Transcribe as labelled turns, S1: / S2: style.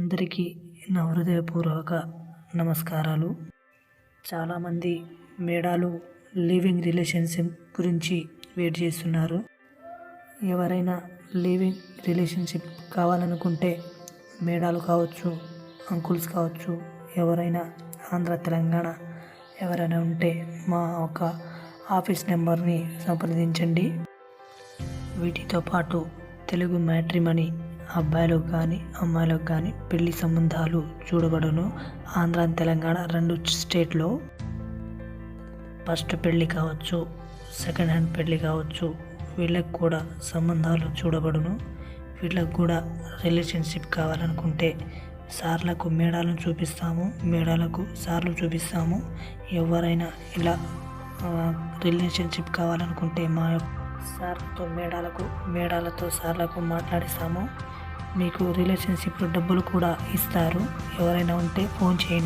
S1: అందరికీ నా హృదయపూర్వక నమస్కారాలు. చాలామంది మేడాలు లివింగ్ రిలేషన్షిప్ గురించి వెయిట్ చేస్తున్నారు. ఎవరైనా లివింగ్ రిలేషన్షిప్ కావాలనుకుంటే మేడాలు కావచ్చు అంకుల్స్ కావచ్చు ఎవరైనా ఆంధ్ర తెలంగాణ ఎవరైనా ఉంటే మా ఒక ఆఫీస్ నెంబర్ని సంప్రదించండి. వీటితో పాటు తెలుగు మ్యాట్రిమనీ అబ్బాయిలకు కానీ అమ్మాయిలకు కానీ పెళ్ళి సంబంధాలు చూడబడును. ఆంధ్ర తెలంగాణ రెండు స్టేట్లో ఫస్ట్ పెళ్ళి కావచ్చు సెకండ్ హ్యాండ్ పెళ్ళి కావచ్చు వీళ్ళకి కూడా సంబంధాలు చూడబడును. వీళ్ళకు కూడా రిలేషన్షిప్ కావాలనుకుంటే సార్లకు మేడాలను చూపిస్తాము మేడాలకు సార్లు చూపిస్తాము. ఎవరైనా ఇలా రిలేషన్షిప్ కావాలనుకుంటే మా యొక్క సార్లతో మేడాలకు మేడాలతో సార్లకు మాట్లాడిస్తాము. మీకు రిలేషన్షిప్ డబ్బులు కూడా ఇస్తారు. ఎవరైనా ఉంటే ఫోన్ చేయండి.